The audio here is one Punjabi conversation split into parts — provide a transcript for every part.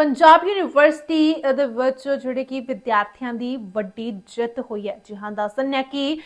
ਪੰਜਾਬ ਯੂਨੀਵਰਸਿਟੀ ਦੇ ਵਿੱਚ ਜਿਹੜੇ ਕਿ ਵਿਦਿਆਰਥੀਆਂ ਦੀ ਵੱਡੀ ਜਿੱਤ ਹੋਈ ਹੈ। ਜੀ ਹਾਂ ਦੱਸਣ ਹੈ ਕਿ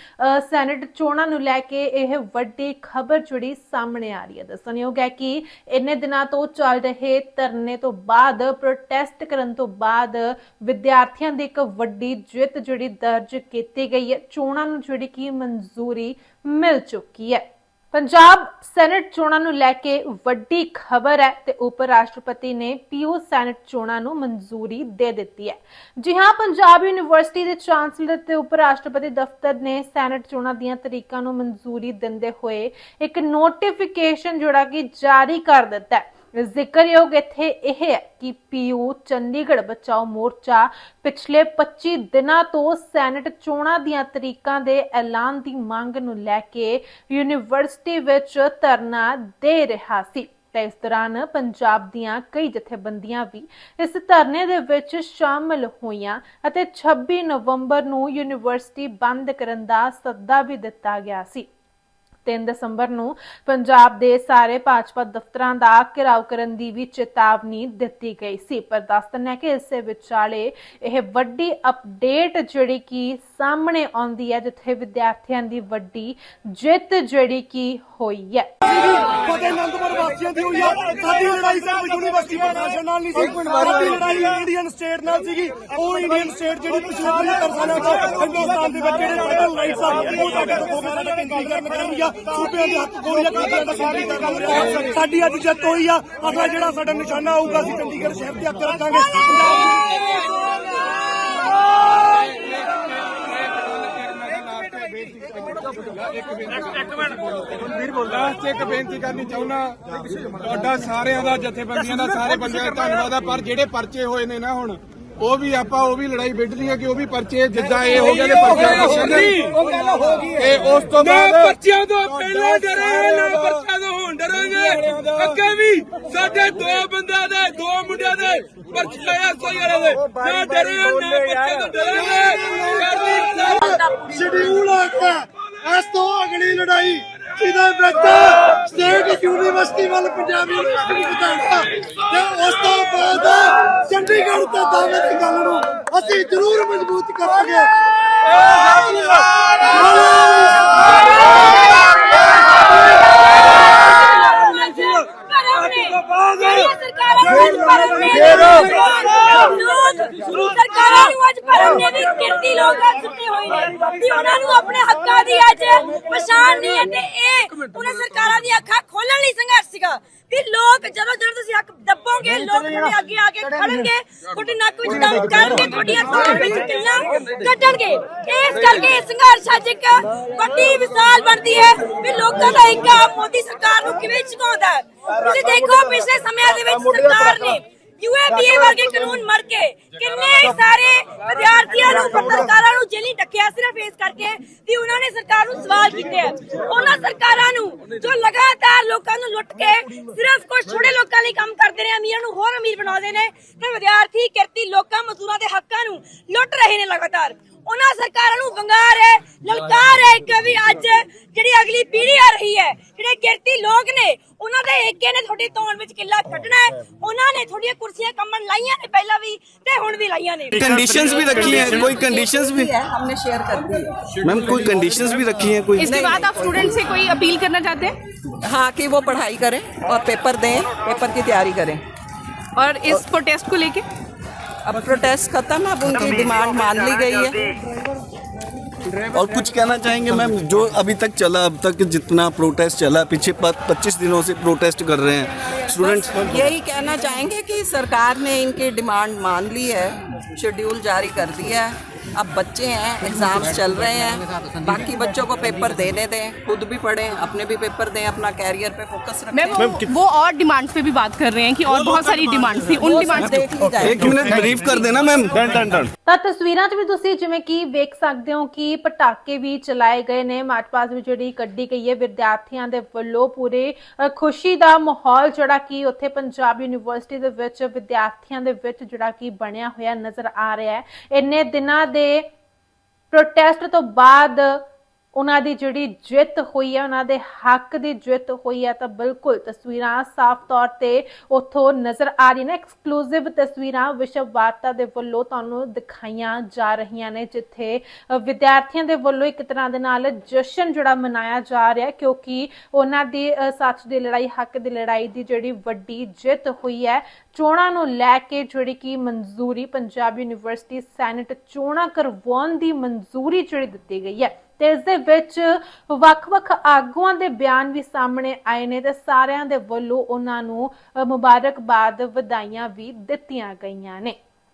ਸੈਨੇਟ ਚੋਣਾਂ ਨੂੰ ਲੈ ਕੇ ਇਹ ਵੱਡੀ ਖਬਰ ਜਿਹੜੀ ਸਾਹਮਣੇ ਆ ਰਹੀ ਹੈ। ਦੱਸਣਯੋਗ ਹੈ ਕਿ ਇੰਨੇ ਦਿਨਾਂ ਤੋਂ ਚੱਲ ਰਹੇ ਧਰਨੇ ਤੋਂ ਬਾਅਦ ਪ੍ਰੋਟੈਸਟ ਕਰਨ ਤੋਂ ਬਾਅਦ ਵਿਦਿਆਰਥੀਆਂ ਦੀ ਇੱਕ ਵੱਡੀ ਜਿੱਤ ਜਿਹੜੀ ਦਰਜ ਕੀਤੀ ਗਈ ਹੈ। ਚੋਣਾਂ ਨੂੰ ਜਿਹੜੀ ਕਿ ਮਨਜ਼ੂਰੀ ਮਿਲ ਚੁੱਕੀ ਹੈ। ਪੰਜਾਬ ਸੈਨੇਟ ਚੋਣਾਂ ਨੂੰ ਲੈ ਕੇ ਵੱਡੀ ਖਬਰ ਹੈ ਤੇ ਉਪ ਰਾਸ਼ਟਰਪਤੀ ਨੇ ਪੀਓ ਸੈਨੇਟ ਚੋਣਾਂ ਨੂੰ ਮਨਜ਼ੂਰੀ ਦੇ ਦਿੱਤੀ ਹੈ। ਜੀ ਹਾਂ, ਪੰਜਾਬ ਯੂਨੀਵਰਸਿਟੀ ਦੇ ਚਾਂਸਲਰ ਤੇ ਉਪ ਰਾਸ਼ਟਰਪਤੀ ਦਫ਼ਤਰ ਨੇ ਸੈਨੇਟ ਚੋਣਾਂ ਦੀਆਂ ਤਰੀਕਾਂ ਨੂੰ ਮਨਜ਼ੂਰੀ ਦਿੰਦੇ ਹੋਏ ਇੱਕ ਨੋਟੀਫਿਕੇਸ਼ਨ ਜਿਹੜਾ ਕਿ ਜਾਰੀ ਕਰ ਦਿੱਤਾ ਹੈ। ਜ਼ਿਕਰਯੋਗ ਇੱਥੇ ਇਹ ਹੈ ਕਿ ਪੀਯੂ ਚੰਡੀਗੜ੍ਹ ਬਚਾਓ ਮੋਰਚਾ ਪਿਛਲੇ 25 ਦਿਨਾਂ ਤੋਂ ਸੈਨੇਟ ਚੋਣਾਂ ਦੀਆਂ ਤਰੀਕਾਂ ਦੇ ਐਲਾਨ ਦੀ ਮੰਗ ਨੂੰ ਲੈ ਕੇ ਯੂਨੀਵਰਸਿਟੀ ਵਿੱਚ ਧਰਨਾ ਦੇ ਰਿਹਾ ਸੀ। ਤੇ ਇਸ ਦੌਰਾਨ ਪੰਜਾਬ ਦੀਆਂ ਕਈ ਜਥੇਬੰਦੀਆਂ ਵੀ ਇਸ ਧਰਨੇ ਦੇ ਵਿੱਚ ਸ਼ਾਮਲ ਹੋਈਆਂ ਅਤੇ 26 ਨਵੰਬਰ ਨੂੰ ਯੂਨੀਵਰਸਿਟੀ ਬੰਦ ਕਰਨ ਦਾ ਸੱਦਾ ਵੀ ਦਿੱਤਾ ਗਿਆ ਸੀ। 3 ਦਸੰਬਰ ਨੂੰ ਪੰਜਾਬ ਦੇ ਸਾਰੇ ਭਾਜਪਾ ਦਫ਼ਤਰਾਂ ਦਾ ਘਿਰਾਓ ਕਰਨ ਦੀ ਵੀ ਚੇਤਾਵਨੀ ਦਿੱਤੀ ਗਈ ਸੀ। ਪਰ ਦੱਸਣ ਹੈ ਕਿ ਇਸੇ ਵਿਚਾਲੇ ਇਹ ਵੱਡੀ ਅਪਡੇਟ ਜਿਹੜੀ ਕਿ ਸਾਹਮਣੇ ਆਉਂਦੀ ਹੈ ਜਿੱਥੇ ਵਿਦਿਆਰਥੀਆਂ ਦੀ ਵੱਡੀ ਜਿੱਤ ਜਿਹੜੀ ਕਿ ਹੋਈ ਹੈ। ਫਤਿਹ ਅਨੰਦਪੁਰ ਵਾਸੀਆਂ ਦੀ ਹੋਈ ਆ। ਸਾਡੀ ਲੜਾਈ ਸਿਰਫ ਯੂਨੀਵਰਸਿਟੀ ਪ੍ਰਸ਼ਾਸਨ ਨਾਲ ਨਹੀਂ ਸੀ। ਸਾਡੀ ਲੜਾਈ ਇੰਡੀਅਨ ਸਟੇਟ ਨਾਲ ਸੀਗੀ। ਉਹ ਇੰਡੀਅਨ ਸਟੇਟ ਜਿਹੜੀ ਪਿਛਲੇ 75 ਸਾਲਾਂ ਤੋਂ ਹਿੰਦੁਸਤਾਨ ਦੇ ਵਿੱਚ ਜਿਹੜੇ ਫੈਡਰਲ ਰਾਈਟਸ ਆ ਉਹ ਸਾਡੇ ਤੋਂ ਖੋਹ ਸਾਡਾ ਕੇਂਦਰੀਕਰਨ ਕਰ ਰਹੀ ਆ ਸੂਬਿਆਂ ਦੇ ਹੱਥ ਖੋਹ ਰਹੀ ਦਾ ਕੇਂਦਰੀਕਰਨ ਹੋ। ਸਾਡੀ ਅੱਜ ਜਿੱਤ ਹੋਈ ਆ। ਅਗਲਾ ਜਿਹੜਾ ਸਾਡਾ ਨਿਸ਼ਾਨਾ ਹੋਊਗਾ ਅਸੀਂ ਚੰਡੀਗੜ੍ਹ ਸ਼ਹਿਰ ਤੇ ਹੱਥ ਰੱਖਾਂਗੇ। ਇੱਕ ਬੇਨਤੀ ਕਰਨੀ ਚਾਹੁੰਦਾ, ਤੁਹਾਡਾ ਸਾਰਿਆਂ ਦਾ, ਜਥੇਬੰਦੀਆਂ ਦਾ, ਸਾਰੇ ਬੰਦਿਆਂ ਦਾ ਧੰਨਵਾਦ ਹੈ ਪਰ ਜਿਹੜੇ ਪਰਚੇ ਹੋਏ ਨੇ ਨਾ ਹੁਣ ਉਹ ਵੀ ਆਪਾਂ ਉਹ ਵੀ ਲੜਾਈ ਵਿੱਢਣੀ ਹੈ ਕਿ ਉਹ ਵੀ ਪਰਚੇ ਜਿੱਦਾਂ ਇਹ ਹੋ ਗਏ ਨੇ ਪਰਚੇ ਉਹ ਗੱਲ ਹੋ ਗਈ ਤੇ ਉਸ ਤੋਂ ਬਾਅਦ ਪਰਚਿਆਂ ਤੋਂ ਪਹਿਲਾਂ ਡਰੇ ਨਾ ਪਰਚਿਆਂ ਤੋਂ ਹੁਣ ਡਰਾਂਗੇ। ਅੱਗੇ ਵੀ ਸਾਡੇ ਦੋ ਬੰਦਿਆਂ ਦੇ ਦੋ ਮੁੰਡਿਆਂ ਦੇ ਪਰਚੇ ਆਇਆ ਸੋਈ ਵਾਲੇ ਦੇ। ਨਾ ਡਰੇ ਨਾ ਪਰਚਿਆਂ ਤੋਂ ਡਰਾਂਗੇ। ਸ਼ਡਿਊਲ ਐਕਟ ਇਸ ਤੋਂ ਅਗਲੀ ਲੜਾਈ ਜਿਹਦੇ ਵਿੱਚ ਸਟੇਟ ਯੂਨੀਵਰਸਿਟੀ ਵੱਲ ਪੰਜਾਬ ਯੂਨੀਵਰਸਿਟੀ ਨੂੰ ਜਿਤਾਉਣਾ ਤੇ ਉਸ ਤੋਂ ਬਾਅਦ ਚੰਡੀਗੜ੍ਹ ਤੇ ਦਾਅਵੇ ਦੀ ਗੱਲ ਨੂੰ ਅਸੀਂ ਜ਼ਰੂਰ ਮਜ਼ਬੂਤ ਕਰਾਂਗੇ ਸਰਕਾਰਾਂ ਨੂੰ ਅੱਜ ਭਰਮ ਨੇ ਵੀ ਕਿਰਤੀ ਲੋਕ ਸੁੱਤੇ ਹੋਏ ਨੇ ਵੀ ਉਹਨਾਂ ਨੂੰ ਆਪਣੇ ਹੱਕਾਂ ਦੀ ਅੱਜ ਪਛਾਣ ਨਹੀਂ ਹੈ ਤੇ ਇਹ ਉਹਨਾਂ ਸਰਕਾਰਾਂ ਦੀਆਂ ਅੱਖਾਂ ਖੋਲਣ ਲਈ ਸੰਘਰਸ਼ ਸੀਗਾ ਵੀ ਲੋਕ ਜਦੋਂ ਜਦੋਂ ਤੁਸੀਂ ਅੱਖ ਦੱਬੋਗੇ ਲੋਕ ਤੁਹਾਡੇ ਅੱਗੇ ਆ ਕੇ ਖੜਨਗੇ ਤੁਹਾਡੇ ਨੱਕ ਵਿੱਚ ਦਮ ਕਰਨਗੇ ਤੁਹਾਡੀਆਂ ਅੱਖਾਂ ਵਿੱਚ ਕਿੰਨਾ ਕੱਢਣਗੇ। ਇਸ ਕਰਕੇ ਇਹ ਸੰਘਰਸ਼ ਅੱਜ ਇੱਕ ਵੱਡੀ ਮਿਸਾਲ ਬਣਦੀ ਹੈ ਵੀ ਲੋਕਾਂ ਦਾ ਇੱਕ ਮੋਦੀ ਸਰਕਾਰ ਨੂੰ ਕਿਵੇਂ ਝੁਕਾਉਂਦਾ ਤੁਸੀਂ ਦੇਖੋ ਪਿਛਲੇ ਸਮਿਆਂ ਦੇ ਵਿੱਚ ਸਰਕਾਰ ਨੇ ਯੂਏਪੀਏ ਵਰਗੇ ਕਾਨੂੰਨ ਮਰ ਕੇ ਕਿੰਨੇ ਸਾਰੇ ਵਿਦਿਆਰਥੀਆਂ ਨੂੰ ਪੱਤਰਕਾਰਾਂ ਨੂੰ ਜੇਲੀ ਡੱਕਿਆ ਸਿਰਫ ਇਸ ਕਰਕੇ ਵੀ ਉਹਨਾਂ ਨੇ ਸਰਕਾਰ ਨੂੰ ਸਵਾਲ ਕੀਤੇ ਆ। ਉਹਨਾਂ ਸਰਕਾਰਾਂ ਨੂੰ ਜੋ ਲਗਾਤਾਰ ਲੋਕਾਂ ਨੂੰ ਲੁੱਟ ਕੇ ਸਿਰਫ ਕੁਝ ਥੋੜੇ ਲੋਕਾਂ ਲਈ ਕੰਮ ਕਰਦੇ ਨੇ ਅਮੀਰਾਂ ਨੂੰ ਹੋਰ ਅਮੀਰ ਬਣਾਉਂਦੇ ਨੇ ਤੇ ਵਿਦਿਆਰਥੀ ਕਿਰਤੀ ਲੋਕਾਂ ਮਜ਼ਦੂਰਾਂ ਦੇ ਹੱਕਾਂ ਨੂੰ ਲੁੱਟ ਰਹੇ ਨੇ ਲਗਾਤਾਰ। ਉਹਨਾਂ ਸਰਕਾਰਾਂ ਨੂੰ ਵੰਗਾਰ ਹੈ ਲਲਕਾਰ ਹੈ ਕਿ ਵੀ ਅੱਜ ਜਿਹੜੀ ਅਗਲੀ ਪੀੜ੍ਹੀ ਆ ਰਹੀ ਹੈ ਜਿਹੜੇ ਕਿਰਤੀ ਲੋਕ ਨੇ ਉਹਨਾਂ ਦੇ ਏਕੇ ਨੇ ਤੁਹਾਡੀ ਤੌਣ ਵਿੱਚ ਕਿੱਲਾ ਕੱਢਣਾ ਹੈ ਉਹਨਾਂ ਨੇ ਤੁਹਾਡੀਆਂ ਕੁਰਸੀਆਂ ਕੰਮਣ ਲਾਈਆਂ ਨੇ ਪਹਿਲਾਂ ਵੀ ਤੇ ਹੁਣ ਵੀ ਲਾਈਆਂ ਨੇ कंडीशंस भी रखी हैं कोई कंडीशंस भी है हमने शेयर कर दी है मैम कोई कंडीशंस भी रखी हैं कोई इसके बाद आप स्टूडेंट से कोई अपील करना चाहते हैं हाँ कि वो पढ़ाई करें और पेपर दें पेपर की तैयारी करें और इस प्रोटेस्ट को लेके अब प्रोटेस्ट खत्म अब उनकी डिमांड मान ली गई है। और कुछ कहना चाहेंगे मैम जो अभी तक चला अब तक जितना प्रोटेस्ट चला पीछे पच्चीस दिनों से प्रोटेस्ट कर रहे हैं। स्टूडेंट्स यही कहना चाहेंगे कि सरकार ने इनकी डिमांड मान ली है शेड्यूल जारी कर दिया है। अब बच्चे हैं एग्जाम्स चल रहे हैं बाकी बच्चों को पेपर देने दें खुद भी पढ़ें अपने भी पेपर दें अपना कैरियर पे फोकस रखें मैम वो और डिमांड्स पे भी बात कर रहे हैं कि और बहुत सारी डिमांड्स थी उन डिमांड्स देख ली जाए एक मिनट ब्रीफ कर देना मैम ਤਾਂ ਤਸਵੀਰਾਂ 'ਚ ਵੀ ਤੁਸੀਂ ਜਿਵੇਂ ਕਿ ਵੇਖ ਸਕਦੇ ਹੋ ਕਿ ਪਟਾਕੇ ਵੀ ਚਲਾਏ ਗਏ ਨੇ ਮਾਰਚ ਪਾਸ ਵੀ ਜਿਹੜੀ ਕੱਢੀ ਗਈ ਹੈ ਵਿਦਿਆਰਥੀਆਂ ਦੇ ਵੱਲੋਂ ਪੂਰੇ ਅ, ਖੁਸ਼ੀ ਦਾ ਮਾਹੌਲ ਜਿਹੜਾ ਕਿ ਉੱਥੇ ਪੰਜਾਬ ਯੂਨੀਵਰਸਿਟੀ ਦੇ ਵਿੱਚ ਵਿਦਿਆਰਥੀਆਂ ਦੇ ਵਿੱਚ ਜਿਹੜਾ ਕਿ ਬਣਿਆ ਹੋਇਆ ਨਜ਼ਰ ਆ ਰਿਹਾ ਹੈ ਇੰਨੇ ਦਿਨਾਂ ਦੇ ਪ੍ਰੋਟੈਸਟ ਤੋਂ ਬਾਅਦ ਉਹਨਾਂ ਦੀ ਜਿਹੜੀ ਜਿੱਤ ਹੋਈ ਹੈ ਉਹਨਾਂ ਦੇ ਹੱਕ ਦੀ ਜਿੱਤ ਹੋਈ ਹੈ ਤਾਂ ਬਿਲਕੁਲ ਤਸਵੀਰਾਂ ਸਾਫ਼ ਤੌਰ ਤੇ ਉੱਥੋਂ ਨਜ਼ਰ ਆ ਰਹੀਆਂ ਨੇ। ਐਕਸਕਲੂਸਿਵ ਤਸਵੀਰਾਂ ਵਿਸ਼ਵ ਵਾਰਤਾ ਦੇ ਵੱਲੋਂ ਤੁਹਾਨੂੰ ਦਿਖਾਈਆਂ ਜਾ ਰਹੀਆਂ ਨੇ, ਜਿੱਥੇ ਵਿਦਿਆਰਥੀਆਂ ਦੇ ਵੱਲੋਂ ਇੱਕ ਤਰ੍ਹਾਂ ਦੇ ਨਾਲ ਜਸ਼ਨ ਜਿਹੜਾ ਮਨਾਇਆ ਜਾ ਰਿਹਾ, ਕਿਉਂਕਿ ਉਹਨਾਂ ਦੀ ਸੱਚ ਦੀ ਲੜਾਈ, ਹੱਕ ਦੀ ਲੜਾਈ ਦੀ ਜਿਹੜੀ ਵੱਡੀ ਜਿੱਤ ਹੋਈ ਹੈ ਚੋਣਾਂ ਨੂੰ ਲੈ ਕੇ ਜਿਹੜੀ ਕਿ ਮਨਜ਼ੂਰੀ ਪੰਜਾਬ ਯੂਨੀਵਰਸਿਟੀ ਸੈਨੇਟ ਚੋਣਾਂ ਕਰਵਾਉਣ ਦੀ ਮਨਜ਼ੂਰੀ ਜਿਹੜੀ ਦਿੱਤੀ ਗਈ ਹੈ ਤੇ ਇਸ ਦੇ ਵਿੱਚ ਵੱਖ-ਵੱਖ ਆਗੂਆਂ ਦੇ ਬਿਆਨ ਵੀ ਸਾਹਮਣੇ ਆਏ ਨੇ ਤੇ ਸਾਰਿਆਂ ਦੇ ਵੱਲੋਂ ਉਹਨਾਂ ਨੂੰ ਮੁਬਾਰਕਬਾਦ ਵਧਾਈਆਂ ਵੀ ਦਿੱਤੀਆਂ ਗਈਆਂ ਨੇ।